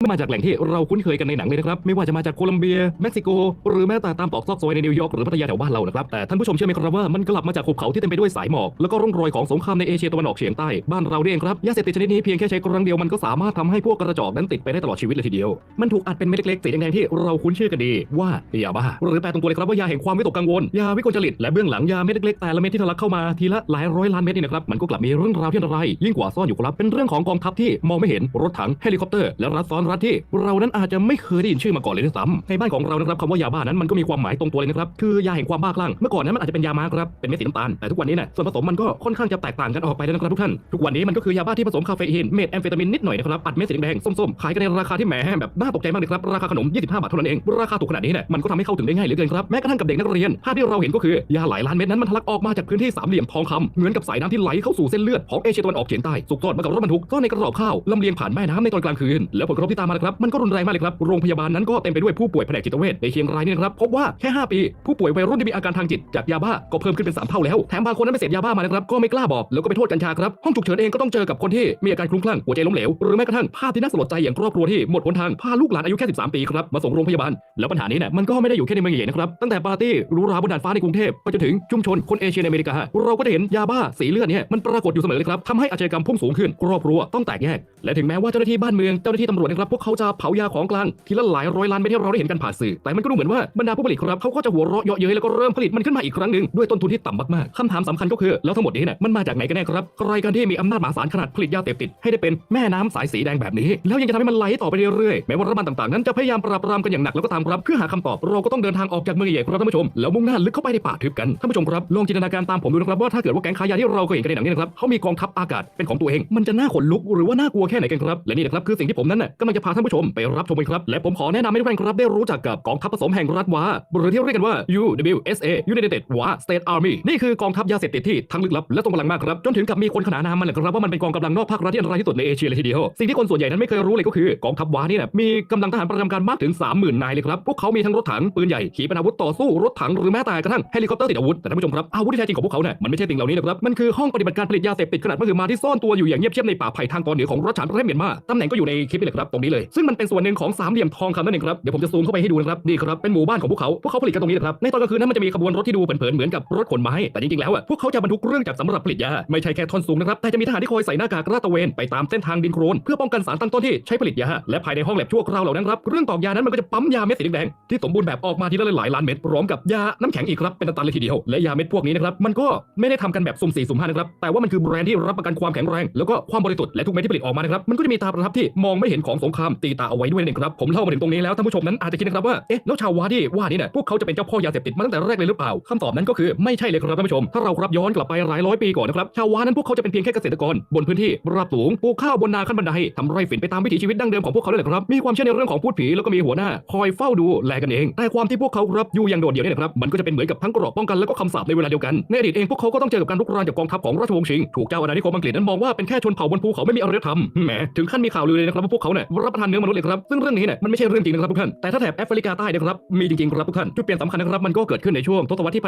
มาจากแหล่งที่เราคุ้นเคยกันในหนังเลยนะครับ ไม่ว่าจะมาจากโคลัมเบีย เม็กซิโก หรือแม้แต่ตามตอกซอกซอยในนิวยอร์กหรือพัทยาแถวบ้านเรานะครับ แต่ท่านผู้ชมเชื่อไหมครับว่ามันกลับมาจากหุบเขาที่เต็มไปด้วยสายหมอก แล้วก็ร่องรอยของสงครามในเอเชียตะวันออกเฉียงใต้ บ้านเราเองครับ ยาเสพติดชนิดนี้เพียงแค่ใช้ครั้งเดียวมันก็สามารถทำให้พวกกระจอกนั้นติดไปได้ตลอดชีวิตเลยทีเดียว มันถูกอัดเป็นเม็ดเล็กๆสีแดงๆที่เราคุ้นชื่อกันดีว่ายาบ้า หรือแปลตรงตัวเลยครับว่ายาแห่งความวิตกกังวล ยาวิกลจริต และเบื้องหลังยาเม็ดเล็กๆแต่ละเม็ดที่ทะลักเข้ามาทีละหลายร้อยล้านเม็ดนี่นะครับ มันก็กลับมีเรื่องราวที่อันตรายยิ่งกว่าซ่อนอยู่ครับเป็นเรื่องของกองทัพที่มองไม่เห็นรถถังเฮลิคอปเตอร์และรัฐซ้อนรัฐที่เรานั้นอาจจะไม่เคยได้ยินชื่อมาก่อนเลยด้วยซ้ำในบ้านของเรานะครับคำว่ายาบ้านั้นมันก็มีความหมายตรงตัวเลยนะครับคือยาแห่งความบ้าคลั่งเมื่อก่อนนั้นมันอาจจะเป็นยามาครับเป็นเม็ดสีน้ำตาลแต่ทุกวันนี้เนี่ยส่วนผสมมันก็ค่อนข้างจะแตกต่างกันออกไปแล้วนะครับทุกท่านทุกวันนี้มันก็คือยาบ้าที่ผสมคาเฟอีนเมทแอมเฟตามินนิดหน่อยนะครับอัดเม็ดสีแดงส้มๆขายกันในราคาที่แหมแบบน่าตกใจมากเลยครับราคาขนม 25 บาทเท่านั้นเองราคาถูกขนาดนี้เนี่ยมันก็ทำให้เข้าถึงได้ง่ายเหลือเกินครับแม้กระทั่งกับเด็กนักเรียนภาพที่เราเห็นก็คือยาหลายล้านเม็ดนั้นมันทะลักออกมาจากพื้นที่สามเหลี่ยมทองคำเหมือนกับสายน้ำที่ไหลเข้าสู่เส้นเลือดของเอเชียตะวันออกเฉียงใต้สุกทอดมากับรถบรรทุกซ่อนในกระสอบข้าวลำเลียงผ่านแม่น้ำในตอนกลางคืนแล้วผลกระทบที่ตามมาครับมันก็รุนแรงมากเลยครับโรงพยาบาลนั้นก็เต็มไปด้วยผู้ป่วยแผนกจิตเวชในเชียงรายนี่นะครับพบว่าแค่5ปี ผู้ป่วยวัยรุ่นที่มีอาการทางจิตจากยาบ้าก็เพิ่มขึ้นเป็น3เท่าแล้วแถมบางคนนั้นไปเสพยาบ้ามานะครับก็ไม่กล้าบอกแล้วก็ไปโทษกัญชาครับห้องฉุกเฉินเองก็ต้องเจอกับคนที่มีอาการคลุ้มคลั่งหัวใจล้มเหลวหรือแม้กระทั่งภาพที่น่าสลดใจอย่างครอบครัวที่หมดหนทางพาลูกหลานอายุแค่13ปีครับมาส่งโรงพยาบาลแล้วปัญหานี้เนี่ยมันก็ไม่ได้อยู่แค่ในเมืองใหญ่นะครับตั้งแต่ปาร์ตี้รูหราบนดาดฟ้าในกรุงเทพไปจนถึงชุมชนคนเอเชียในอเมริกาเราก็จะเห็นยาบ้าสีเลือดเนี่ยมันปรากฏอยู่เสมอเลยครับทำให้อาชญากรรมพุ่งสูงขึ้นครอบครัวต้องแตกแยกและถึงแม้ว่าเจ้าหน้าที่บ้านเมืองเจ้าหน้าที่ตำรวจนะครับพวกเขาจะเผายาของกลางทีละหลายร้อยล้านเม็ดที่เราได้เห็นกันผ่านสื่อ แต่มันก็ดูเหมือนว่าบรรดาผู้ผลิตครับเขาก็จะหัวเราะเยาะเย้ยแล้วก็เริ่มผลิตมันขึ้นมาอีกครั้งหนึ่งด้วยต้นทุนที่ต่ำมากๆคำถามสำคัญก็คือแล้วทั้งหมดนี้เนี่ยมันมาจากไหนกันแน่ครับใครกันที่มีอำนาจมหาศาลขนาดผลิตยาเสพติดให้ได้เป็นแม่น้ำสายสีแดงแบบนี้ แล้วยังจะทำให้มันไหลต่อไปเรื่อยๆแม้ว่ารัฐบาลต่างๆนั้นจะพยายามปราบปรามกันอย่างหนักแล้วก็ตามครับเพื่อหาคำตอบเราก็ต้องเดินทางออกจากเมืองใหญ่ครับท่านผู้ชมแล้วมุ่งหน้าลึกเข้าไปในป่าทึบกันท่านผู้ชมครับลองจินตนาการตามผมดูนะครับว่าถ้าเกิดว่าแก๊งค้ายาที่เราเคยเห็นกันในหนังนี่นะครับเขามีกองทัพอากาศเป็นของตัวเองมันจะน่าขนลุกหรือว่าน่ากลัวแค่ไหนกันครับและนี่นะครับคือสิ่งที่ผมนั้นน่ะกำลังจะพาท่านผู้ชมไปรับชมกันครับ และผมขอแนะนำให้ทุกท่านครับได้รู้จักกับกองทัพผสมแห่งรัฐวาหรือที่เรียกกันว่า UWSA United War State Army นี่คือกองทัพยาเสพติดที่ทั้งลึกลับและทรงพลังมากครับจนถึงกับมีคนขนานนามมันเลยครับว่ามันเป็นกองกำลังนอกภาครัฐที่อันตรายที่สุดในเอเชียเลยทีเดียวสิ่งที่คนส่วนใหญ่นั้นไม่เคยรู้เลยก็คือกองทัพวานี่นะมีกำลังทหารประจำการมากถึง 30,000 นายเลยครับพวกเขามีทั้งรถถังปืนใหญ่ขีปนาวุธต่อสู้รถถังหรือแม้แต่กระทั่งเฮลิคอปเตอร์ติดอาวุธแต่ท่านผู้ชมครับอาวุธที่แท้จริงของพวกเขาเนี่ยมันไม่ใช่สิ่งเหล่านี้นะครับมันคือห้องปฏิบัติการผลิตยาเสพติดขนาดมหึมาที่ซ่อนตัวอยู่อย่างเงียบเชียบในป่าไผ่ทางตอนเหนือของรัฐฉานประเทศเมียนมาตำแหน่งก็อยู่ในคลิปนี่แหละครับตรงนี้เลย ซึ่งมันเป็นส่วนหนึ่งของสามเหลี่ยมทองคำนั่นเองครับเดี๋ยวผมจะซูมเข้าไปให้ดูนะครับนี่ครับเป็นหมู่บ้านของพวกเขาพวกเขาผลิตกันตรงนี้นะครับในตอนกลางคืนนั้นมันจะมีขบวนรถที่ดูเผินๆเหมือนกับรถขนไม้แต่จริงๆแล้วอะพวกเขาจะบรรทุกเครื่องจักรสำหรับผลิตยาไม่ใช่แค่ท่อนสูงนะครับแต่จะมีทหารที่คอยใส่หน้ากากลาดตระเวนไปตามเส้นทางดินโครนเพื่อป้องกันสารตั้งต้นที่ใช้ผลิตยาและภายในห้องแลบชั่วคราวเหล่านั้นครับเรื่องตอกยานั้นมันก็จะปั๊มยาเม็ดสีแดงที่สมบูรณ์แบบออกมาทีละหลายล้านเม็ดพร้อมกับยาน้ำแข็งอีกครับเป็นตันเลยทีเดียวและยาเม็ดพวกนี้นะครับมันก็ไม่ได้ทำกันแบบสุ่มสี่สุ่มห้านะครับแต่ว่ามันคือแบรนด์ที่รับประกันความแข็งแรงแล้วก็ความบริสุทธิ์และทุกเม็ดที่ผลิตออกมานะครับมันก็จะมีตาประทับที่มองไม่เห็นของสงครามตีตาเอาไว้ด้วยนั่นเองครับผมเล่ามาถึงตรงนี้แล้วท่านผู้ชมนั้นอาจจะคิดนะครับว่าเอ๊ะแล้วชาววาที่ว่านี่เนี่ยพวกเขาจะเป็นเจ้าพ่อยาเสพติดมาตั้งแต่แรกเลยหรือเปล่าคำตอบนั้นก็คือไม่ใช่เลยครับท่านผู้ชม ถ้าเราครับย้อนกลับไปหลายร้อยปีก่อนนะครับชาววานั้นพวกเขาจะเป็นเพียงแค่เกษตรกรบนพื้นที่ราบสูงปลูกข้าวบนนาขั้นบันไดทำไร่ฝิ่นไปตามวิถีชีวิตดั้งเดิมของพวกเขาเลยครับมีความเชื่อในเรื่องของพูดผีแล้วก็มีหัวหน้าคอยเฝ้าดูแลกันเองแต่ความที่พวกเขารับอยู่อย่างโดดเดี่ยวเนี่ยนะครับมันก็จะเป็นเหมือนกับทั้งกรอบป้องกันแล้วก็คำสาปในเวลาเดียวกันในอดีตเองพวกเขาก็ต้องเจอกับการรุกรานจากกองทัพของราชวงศ์ชิงถูกเจ้าอาณานิคมอังกฤษนั้นมองว่าเป็นแค่ชนเผ่าบนภูเขาไม่มีอารยธรรมแหมถึงขั้นมีข่าวลือเลยนะครับว่าพวกเขาเนี่ยรับประทานเนื้อมนุษย์เลยครับซึ่งเรื่องนี้เนี่ยมันไม่ใช่เรื่องจริงนะครับทุกท่านแต่ถ้าแถบแอฟริกาใต้นะครับมีจริงๆครับทุกท่านจุดเปลี่ยนสำคัญนะครับมันก็เกิดขึ้นในช่วงทศวรรษที่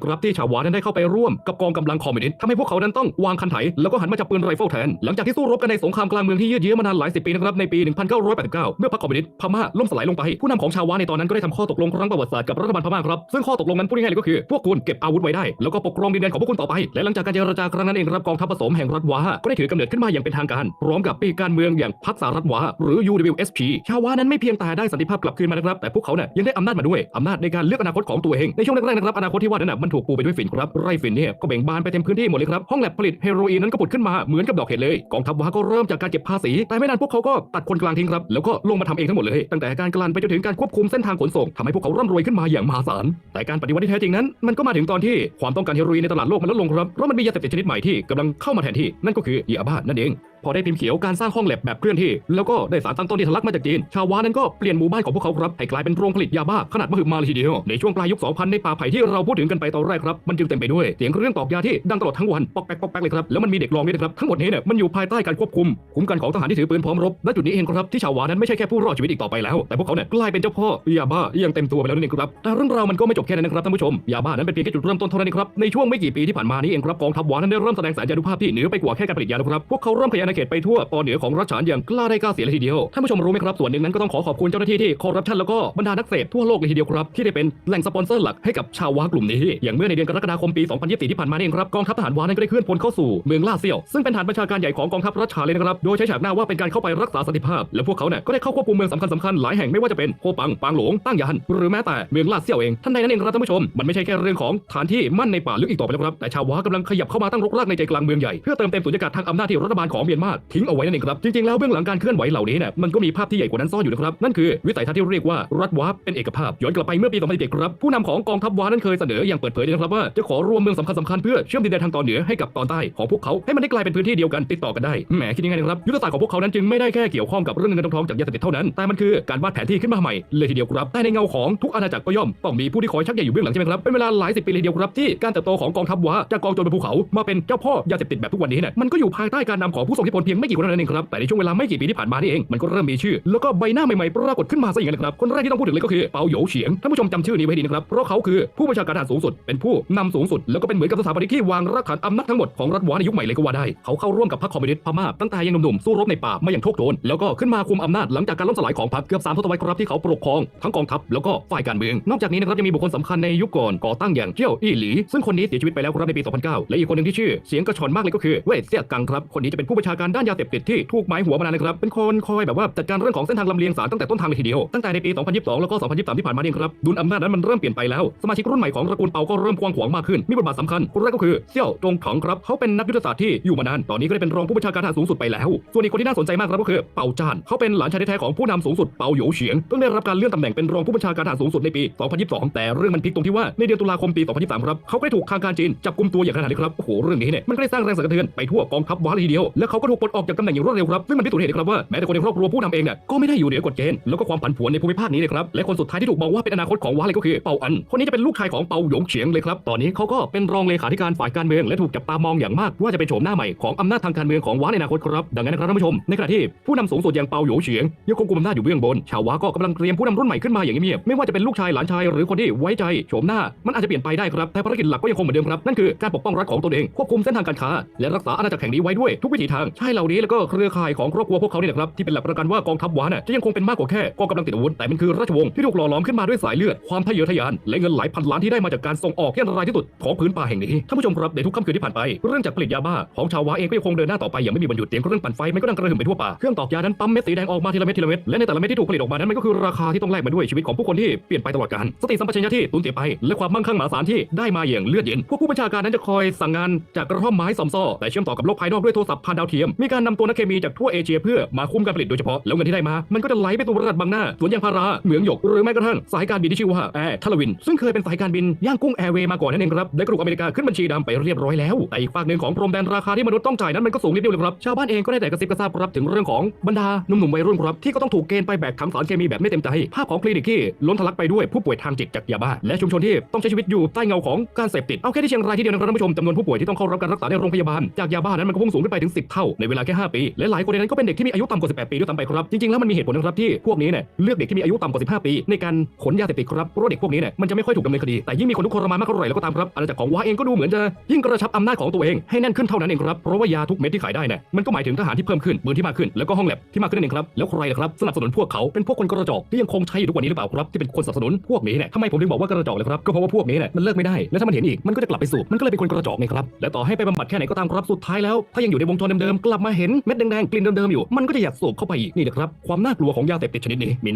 1940ครับที่ชาววานั้นได้เข้าไปร่วมกับกองกำลังคอมมิวนิสต์ทำให้พวกเขานั้นต้องวางคันไถแล้วก็หันมาจับปืนไรเฟิลแทนหลังจากที่สู้รบกันในสงครามกลางเมืองที่ยืดเยื้อมานานหลายสิบปีนะครับในปี 1989 เมื่อพรรคคอมมิวนิสต์พม่าล่มสลายลงไป ผู้นำของชาววาในตอนนั้นก็ได้ทำข้อตกลงครั้งประวัติศาสตร์กับรัฐบาลพม่าครับซึ่งข้อตกลงนั้นพูดง่ายๆเลยก็คือพวกคุณเก็บอาวุธไว้ได้แล้วก็ปกครองดินแดนของพวกคุณต่อไป และหลังจากการเจรจาครั้งนั้นเองครับกองทัพผสมแห่งรัฐวาก็ได้ถือกำเนิดขึ้นมาอย่างเป็นทางการพร้อมกับปีกการเมืองอย่างพรรคสารัฐวาหรืือ UWSP ชาววานั้นไม่เพียงแต่ได้สันติภาพกลับคืนมานะครับ แต่พวกเขาเนี่ยยังได้อำนาจมาด้วยอำนาจในการเลือกอนาคตของตัวเอง ในช่วงแรกๆนะครับอนาคตที่ว่านั้นนะมันถูกปูไปด้วยฝิ่นครับไร่ฝิ่นเนี่ยก็เบ่งบานไปเต็มพื้นที่หมดเลยครับห้องแลบผลิตเฮโรอีนนั้นก็ผุดขึ้นมาเหมือนกับดอกเห็ดเลยกองทัพวาก็เริ่มจากการเก็บภาษีแต่ไม่นานพวกเขาก็ตัดคนกลางทิ้งครับแล้วก็ลงมาทำเองทั้งหมดเลย ตั้งแต่การกลั่นไปจนถึงการควบคุมเส้นทางขนส่งทำให้พวกเขาร่ำรวยขึ้นมาอย่างมหาศาลแต่การปฏิวัติที่แท้จริงนั้นมันก็มาถึงตอนที่ความต้องการเฮโรอีนในตลาดโลกมันลดลงครับเพราะมันมียาเสพติดชนิดใหม่ที่กำลังเข้ามาแทนที่นั่นก็คือยาบ้านั่นเองพอได้พิมพ์เขียวการสร้างห้องแลบแบบเคลื่อนที่ แล้วก็ได้สารตั้งต้นที่ทะลักมาจากจีน ชาววานั้นก็เปลี่ยนหมู่บ้านของพวกเขาครับให้กลายเป็นโรงผลิตยาบ้าขนาดมหึมาเลยทีเดียว ในช่วงปลายยุค 2000 ในป่าไผ่ที่เราพูดถึงกันไปตอนแรกครับ มันจึงเต็มไปด้วยเสียงเครื่องตอกยาที่ดังตลอดทั้งวันปอกแป๊กปอกแป๊กเลยครับ แล้วมันมีเด็กลองด้วยนะครับ ทั้งหมดนี้เนี่ยมันอยู่ภายใต้การควบคุมคุ้มกันของทหารที่ถือปืนพร้อมรบ และจุดนี้เองครับที่ชาววานั้นไม่ใช่แค่ผู้รอดชีวิตอีกต่อไปแล้ว แต่พวกเขาเนี่ยกลายเป็นเจ้าพ่อยาบ้าย่างเต็มตัวไปแล้วนั่นเองครับ แต่เรื่องราวมันก็ไม่จบแค่นั้นนะครับท่านผู้ชม ยาบ้านั้นเป็นเพียงแค่จุดเริ่มต้นเท่านั้นเองครับ ในช่วงไม่กี่ปีที่ผ่านมานี้เองครับกองทัพวานั้นได้เริ่มแสดงสัญญานุภาพที่เหนือไปกว่าแค่การผลิตยาแล้วครับ พวกเขาเริ่มขยายณาเขตไปทั่วตอนเหนือของรัฐฉานอย่างกล้าได้กล้าเสียเลยทีเดียวท่านผู้ชมรู้ไหมครับส่วนหนึ่งนั้นก็ต้องขอขอบคุณเจ้าหน้าที่ที่คอร์รัปชันแล้วก็บรรดานักเสพทั่วโลกเลยทีเดียวครับที่ได้เป็นแหล่งสปอนเซอร์หลักให้กับชาวว้ากลุ่มนี้ อย่างเมื่อในเดือนกรกฎาคมปี 2024 ที่ผ่านมาเองครับกองทัพทหารว้านั้นก็ได้เคลื่อนพลเข้าสู่เมืองล่าเซียวซึ่งเป็นฐานบัญชาการใหญ่ของกองทัพรัฐฉานเลยนะครับโดยใช้ฉากหน้าว่าเป็นการเข้าไปรักษาสันติภาพ และพวกเขาเนี่ยก็ได้เข้าควบคุมเมืองสำคัญสำคัญหลายแห่งไม่ว่าจะเป็นโฮปังปางหลงตั้งยานหรือแม้แต่เมืองลาเซียวเองท่านใดนั้นเองครับท่านผู้ชมมันไม่ใช่แค่เรื่องของฐานที่มั่นในป่าลึกอีกต่อไปแล้วครับแต่ชาวว้ากำลังขยับเข้ามาตั้งรกรากในใจกลางเมืองใหญ่เพื่อเติมเต็มสุญญากาศทางอำนาจที่รัฐบาลของเมียนมากทิ้งเอาไว้นั่นเองครับจริงๆแล้วเบื้องหลังการเคลื่อนไหวเหล่านี้เนี่ยมันก็มีภาพที่ใหญ่กว่านั้นซ่อนอยู่นะครับนั่นคือวิสัยทัศน์ที่เรียกว่ารัฐว้าเป็นเอกภาพย้อนกลับไปเมื่อปี2017ครับผู้นำของกองทัพว้านั้นเคยเสนออย่างเปิดเผยเลยนะครับว่าจะขอรวมเมืองสำคัญสำคัญเพื่อเชื่อมดินแดนทางตอนเหนือให้กับตอนใต้ของพวกเขาให้มันได้กลายเป็นพื้นที่เดียวกันติดต่อกันได้แหมคิดยังไงนะครับยุทธศาสตร์ของพวกเขานั้นจึงไม่ได้แค่เกี่ยวข้องกับเรื่องเงินทองจากยาเสพติดเท่านั้นแต่มันคือการวาดแผนที่ขึ้นมาใหม่เลยทีเดียวครับแต่ในเงาของทุกอาณาจักรก็ย่อมต้องมีผู้ที่คอยชักใยอยู่เบื้องหลังใช่ไหมครับเป็นเวลาหลายสิบปีเลยทีเดียวครับที่การเติบโตของกองทัพวาจากกองโจรบนภูเขามาเป็นเจ้าพ่อยาเสพติดแบบทุกวันนี้เนี่ยมันก็อยู่ภายใต้การนำของผู้ทรงธิพลเพียงไม่กี่คนเท่านั้นเองครับแต่ในช่วงเวลาไม่กี่ปีที่ผ่านมานี่เองมันก็เริ่มมีชื่อ แล้วก็ใบหน้าใหม่ๆปรากฏขึ้นมาซะอย่างนั้นครับคนแรกที่ต้องพูดถึงเลยก็คือเปาโหยเฉียงท่านผู้ชมจำชื่อนี้ไว้ดีนะครับเพราะเขาคือผู้บัญชาการทหารสูงสุด เป็นผู้นำสูงสุด แล้วก็เป็นเหมือนกับสถาปนิกที่วางรากฐานอำนาจทั้งหมดของรัฐว้าในยุคใหม่เลยก็ว่าได้เขาเข้าร่วมกับพรรคคอมมิวนิสต์พม่าตั้งแต่ยังหนุ่มๆสู้รบในป่ามาอย่างโชคโชนแล้วก็ขึ้นมาคุมอำนาจหลังจากการล้มสลายของพรรคเกือบสามทศวรรษครับที่เขาปกครองทั้งกองทัพแล้วก็ฝ่ายการเมือง นอกจากนี้นะครับยังมีบุคคลสำคัญในยุคก่อนก่อตั้งอย่างเจียวอี้หลีซึ่งคนนี้เสียชีวิตไปแล้วครับในปี 2009 และอีกคนหนึ่งที่ชื่อเสียงกระชอนมากเลยก็คือเว่ยเสี่ยกังครับคนนี้จะเป็นผู้บัญชาการด้านยาเสพติดที่ถูกหมายหัวมานานนะครับ เป็นคนคอยแบบว่าจัดการเรื่องของเส้นทางลำเลียงสารตั้งแต่ต้นทางเลยทีเดียว ตั้งแต่ในปี 2022 แล้วก็ 2023 ที่ผ่านมาเองครับ ดุลอำนาจนั้นมันเริ่มเปลี่ยนไปแล้ว สมาชิกรุ่นใหม่ของตระกูลเปาก็เริ่มกว้างขวางมากขึ้น มีบทบาทสำคัญ คนแรกก็คือเซี่ยวจงถังครับ เขาเป็นนักยุทธศาสตร์ที่อยู่มานาน ตอนนี้ก็ได้เป็นรองผู้บัญชาการทหารสูงสุดไปแล้ว ส่วนอีกคนที่น่าสนใจมากครับก็คือเปาจานเขาเป็นหลานชายแท้ๆของผู้นำสูงสุดเปาหยวเฉียงเพิ่งได้รับการเลื่อนตำแหน่งเป็นรองผู้บัญชาการทหารสูงสุดในปี 2022 แต่เรื่องมันพลิกตรงที่ว่าในเดือนตุลาคมปี 2023 ครับเขาได้ถูกทางการจีนจับกุมตัวอย่างขนาดนี้ครับโอ้โหเรื่องนี้เนี่ยมันก็ได้สร้างแรงสั่นสะเทือนไปทั่วกองทัพว้าเลยทีเดียวและเขาก็ถูกปลดออกจากตำแหน่งอย่างรวดเร็วครับซึ่งมันพิสูจน์เห็นครับว่าแม้แต่คนในครอบครัวผู้นำเองเนี่ยก็ไม่ได้อยู่เหนือกฎเกณฑ์แล้วก็ความผันผวนในภูมิภาคนี้เลยครับและคนสุดท้ายที่ถูกมองว่าเป็นอนาคตของว้าเลยก็คือเปาอัน คนนี้จะเป็นลูกชายของเปาหยงเฉียงเลยครับตอนนี้เขาก็เป็นรองเลขาธิการฝ่ายการเมืองและถูกจับตามองอย่างมากว่าจะเป็นโฉมหน้าใหม่ของอำนาจทางการเมืองของว้าในอนาคตครับดังนั้นนะครับท่านผู้ชมในขณะที่ผู้นำสูงสุดอย่างเปาหยงเฉียงยังคงกุมอำนาจอยู่เบื้องบน ชาวว้าก็กำลังเตรียมผู้นำรุ่นใหม่ขึ้นมาอย่างเงียบๆไม่ว่าจะเป็นลูกชายหลานชายหรือคนที่ไว้ใจโฉมหน้ามันอาจจะเปลี่ยนไปได้ครับแต่ภารกิจหลักก็ยังคงเหมือนเดิมครับนั่นคือการปกป้องรัฐของตนเองควบคุมเส้นทางการค้าและรักษาอาณาจักรแห่งนี้ไว้ด้วยทุกวิถีทางใช่เหล่านี้แล้วก็เครือข่ายของครอบครัวพวกเขาเนี่ยนะครับที่เป็นหลักประกันว่ากองทัพว้าน่ะจะยังคงเป็นมากกว่าแค่กองกำลังติดอาวุธแต่มันคือราชวงศ์ที่ถูกหล่อหลอมขึ้นมาด้วยสายเลือดความทะเยอทะยานและเงินหลายพันล้านที่ได้มาจากการส่งออกที่อันตรายที่สุดของพื้นป่าแห่งนี้ท่านผู้ชมครับในทุกค่ำคืนที่ผ่านไปเรื่องจากผลิตยาบ้าของชาวว้าเองก็ยังคงเดินหน้าต่อไปอย่างไม่มีวันหยุดเสียงเครื่องปั่นไฟมันก็ดังกระหึ่มไปทั่วป่าเครื่องตอกยานั้นปั๊มเม็ดสีแดงออกมาทีละเม็ดทีละเม็ดและในแต่ละเม็ดที่ถูกผลิตออกมานั้นมันก็คือราคาที่ต้องแลกมาด้วยชีวิตของผู้คนที่เปลี่ยนไปตลอดกาลสติสัมปชัญญะที่สูญเสียไปและความมั่งคั่งมหาศาลที่ได้มาอย่างเลือดเย็นพวกผู้บัญชาการนั้นจะคอยสั่งงานจากกระท่อมไม้สอมซ่อแต่เชื่อมต่อกับโลกภายนอกด้วยโทรศัพท์ผ่านดาวเทียมมีการนำตัวนักเคมีจากทั่วเอเชียเพื่อมาคุมการผลิตโดยเฉพาะ แล้วเงินที่ได้มา มันก็จะไหลไปตัวบริษัทบางหน้า สวนยางพารา เหมืองหยก หรือแม้กระทั่งสายการบินที่ชื่อว่าแอร์ทัลวิน ซึ่งเคยเป็นสายการบินย่างกุ้งแอร์เวย์มาก่อนนั่นเองครับได้กระดูกอเมริกาขึ้นบัญชีดำไปเรียบร้อยแล้ว แต่อีกฝั่งหนึ่งของพรมแดนราคาที่มนุษย์ต้องจ่ายนั้นมันก็สูงนิดเดียวเลยครับ ชาวบ้านเองก็ได้แต่กระซิบกระซาบรับถึงเรื่องของบรรดาหนุ่มๆวัยรุ่นครับที่ก็ต้องถูกเกณฑ์ไปแบกถังสารเคมีแบบไม่เต็มใจ ภาพของคลินิกที่ล้นทะลักไปด้วยผู้ป่วยทางจิตจากยาบ้า และชุมชนที่ต้องใช้ชีวิตอยู่ใต้เงาของการเสพติด เอาแค่ที่เชียงรายที่เดียวนะครับท่านผู้ชมจำนวนผู้ป่วยที่ต้องเข้ารับการรักษาในโรงพยาบาลจากยาบ้านั้นมันก็พุ่งสูงขึ้นไปถึง 10 เท่าในเวลาแค่ 5 ปี และหลายคนในนั้นก็เป็นเด็กที่มีอายุต่ำกว่า 18 ปีด้วยซ้ำไปครับ จริงๆ แล้วมันมีเหตุผลนะครับที่พวกนี้เนี่ยเลือกเด็กที่มีอายุต่ำกว่า 15 ปี ในการขนยาเสพติดครับเพราะเด็กพวกนี้เนี่ยมันจะไม่ค่อยถูกดำเนินคดี แต่ยิ่งมีคนทุกข์ทรมามากเท่าไหร่แล้วก็ตามครับอาณาจักรของว้าเองก็ดูเหมือนจะยิ่งกระชับอำนาจของตัวเองให้แน่นขึ้นเท่านั้นเองครับเพราะว่ายาทุกเม็ดที่ขายได้เนี่ยมันก็หมายถึงทหารที่เพิ่มขึ้นปืนที่มากขึ้นแล้วก็ห้องแลบที่มากขึ้นนั่นเองครับแล้วใครล่ะครับสนับสนุนพวกเขาเป็นพวกคนกระจอกที่ยังคงใช้อยู่ทุกวันนี้หรือเปล่าครับที่เป็นคนสนับสนุนพวกนี้เนี่ยทำไมผมถึงบอกว่ากระจอกเลยครับก็เพราะว่าพวกนี้เนี่ยมันเลิกไม่ได้และถ้ามันเห็นอีกมันก็จะกลับไปสูบมันก็เลยเป็นคนกระจอกไงครับและต่อให้ไปบำบัดแค่ไหนก็ตามครับสุดท้ายแล้วถ้ายังอยู่ในวงจรเดิมกลับมาเห็นเม็ดแดงๆกลิ่นเดิมๆอยู่ มันก็จะอยากสูบเข้าไปอีกนี่แหละครับความน่ากลัวของยาเสพติดชนิดนี้มี